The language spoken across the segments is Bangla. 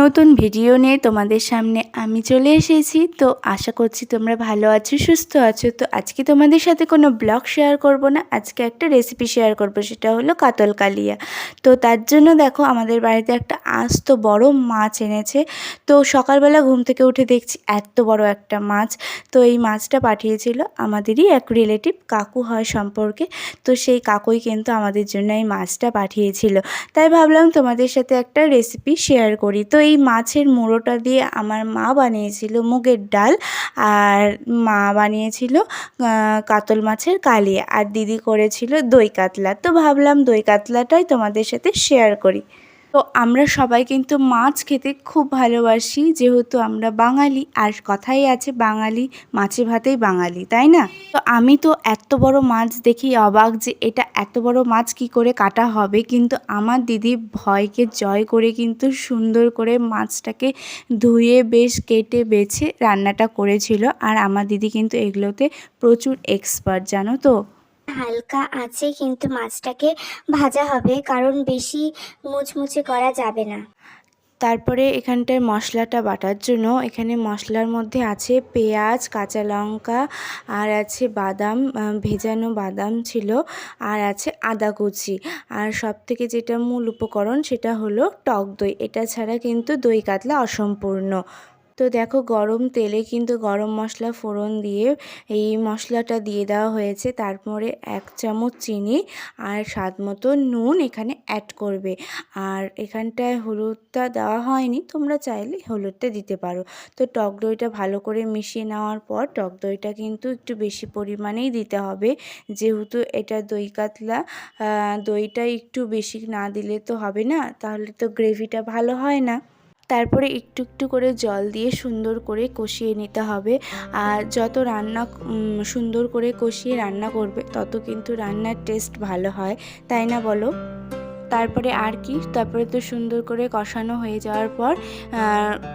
নতুন ভিডিও নিয়ে তোমাদের সামনে আমি চলে এসেছি। তো আশা করছি তোমরা ভালো আছো, সুস্থ আছো। তো আজকে তোমাদের সাথে কোনো ব্লগ শেয়ার করব না। আজকে একটা রেসিপি শেয়ার করব, সেটা হলো কাতল কালিয়া। তো তার জন্য দেখো, আমাদের বাড়িতে একটা আস্ত বড় মাছ এনেছে। তো সকালবেলা ঘুম থেকে উঠে দেখছি এত বড় একটা মাছ। তো এই মাছটা পাঠিয়েছিল আমাদেরই এক রিলেটিভ কাকু হয় সম্পর্কে। তো সেই কাকুই কিন্তু আমাদের জন্য এই মাছটা পাঠিয়েছিল। তাই ভাবলাম তোমাদের সাথে একটা রেসিপি শেয়ার করি। তো এই মাছের মুড়োটা দিয়ে আমার মা বানিয়েছিল মুগের ডাল আর মা বানিয়েছিল কাতল মাছের কালিয়া আর দিদি করেছিল দই কাতলা। তো ভাবলাম দই কাতলাটাই তোমাদের সাথে শেয়ার করি। তো আমরা সবাই কিন্তু মাছ খেতে খুব ভালোবাসি, যেহেতু আমরা বাঙালি। আর কথাই আছে, বাঙালি মাছে ভাতেই বাঙালি, তাই না? তো আমি তো এত বড় মাছ দেখি অবাক যে এটা এত বড় মাছ কি করে কাটা হবে। কিন্তু আমার দিদি ভয়কে জয় করে কিন্তু সুন্দর করে মাছটাকে ধুয়ে বেশ কেটে বেছে রান্নাটা করেছিল। আর আমার দিদি কিন্তু এগুলোতে প্রচুর এক্সপার্ট জানো তো? হালকা আছে, কিন্তু মাছটাকে ভাজা হবে, কারণ বেশি মুচমুচে করা যাবে না। তারপরে এখানটায় মশলাটা বাটার জন্য, এখানে মশলার মধ্যে আছে পেঁয়াজ, কাঁচা লঙ্কা, আর আছে বাদাম ভেজানো বাদাম ছিল, আর আছে আদা কুচি। আর সব থেকে যেটা মূল উপকরণ সেটা হলো টক দই। এটা ছাড়া কিন্তু দই কাতলা অসম্পূর্ণ। তো দেখো গরম তেলে কিন্তু গরম মশলা ফোড়ন দিয়ে এই মশলাটা দিয়ে দেওয়া হয়েছে। তারপরে এক চামচ চিনি আর স্বাদ মতো নুন এখানে অ্যাড করবে। আর এখানটায় হলুদটা দেওয়া হয়নি, তোমরা চাইলে হলুদটা দিতে পারো। তো টক দইটা ভালো করে মিশিয়ে নেওয়ার পর টক দইটা কিন্তু একটু বেশি পরিমাণেই দিতে হবে। যেহেতু এটা দই কাতলা দইটা একটু বেশি না দিলে তো হবে না, তাহলে তো গ্রেভিটা ভালো হয় না। তারপরে একটু একটু করে জল দিয়ে সুন্দর করে কষিয়ে নিতে হবে। আর যত রান্না সুন্দর করে কষিয়ে রান্না করবে, তত কিন্তু রান্নার টেস্ট ভালো হয়। তাই না বলো? তারপরে আর কি, তারপরে তো সুন্দর করে কষানো হয়ে যাওয়ার পর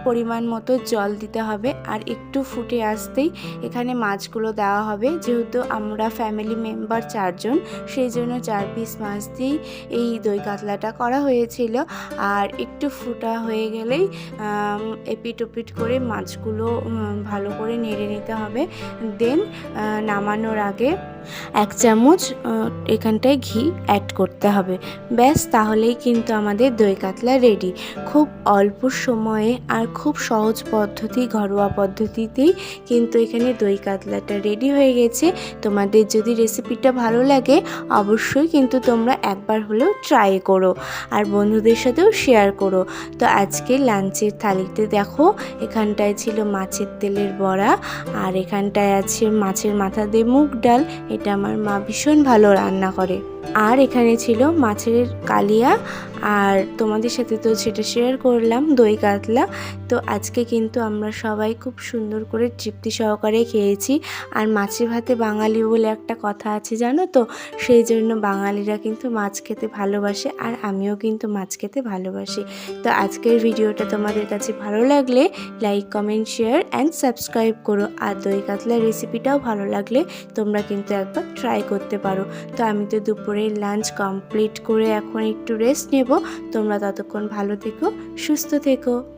পরিমাণ মতো জল দিতে হবে আর একটু ফুটে আসতেই এখানে মাছগুলো দেওয়া হবে। যেহেতু আমরা ফ্যামিলি মেম্বার চারজন, সেই জন্য চার পিস মাছ দিয়েই এই দই কাতলাটা করা হয়েছিল। আর একটু ফুটা হয়ে গেলেই এপিট ওপিট করে মাছগুলো ভালো করে নেড়ে নিতে হবে। দেন নামানোর আগে এক চামচ এখানটায় ঘি অ্যাড করতে হবে। ব্যাস তাহলেই কিন্তু আমাদের দই কাতলা রেডি খুব অল্প সময়ে আর খুব সহজ পদ্ধতি, ঘরোয়া পদ্ধতিতেই কিন্তু এখানে দই কাতলাটা রেডি হয়ে গেছে। তোমাদের যদি রেসিপিটা ভালো লাগে, অবশ্যই কিন্তু তোমরা একবার হলেও ট্রাই করো আর বন্ধুদের সাথেও শেয়ার করো। তো আজকে লাঞ্চের থালিতে দেখো, এখানটায় ছিল মাছের তেলের বড়া আর এখানটায় আছে মাছের মাথা দিয়ে মুগ ডাল। এটা আমার মা ভীষণ ভালো রান্না করে। আর এখানে ছিল মাছের কালিয়া আর তোমাদের সাথে তো সেটা শেয়ার করলাম, দই কাতলা। তো আজকে কিন্তু আমরা সবাই খুব সুন্দর করে তৃপ্তি সহকারে খেয়েছি। আর মাছে ভাতে বাঙালি বলে একটা কথা আছে, জানো তো? সেই জন্য বাঙালিরা কিন্তু মাছ খেতে ভালোবাসে আর আমিও কিন্তু মাছ খেতে ভালোবাসি। তো আজকের ভিডিওটা তোমাদের কাছে ভালো লাগলে like comment share and subscribe করো। আর দই কাতলার রেসিপিটাও ভালো লাগলে তোমরা কিন্তু একবার ট্রাই করতে পারো। তো আমি তো দুপুরের লাঞ্চ কমপ্লিট করে এখন একটু রেস্ট নেব। তোমরা ততক্ষণ ভালো থেকো সুস্থ থেকো।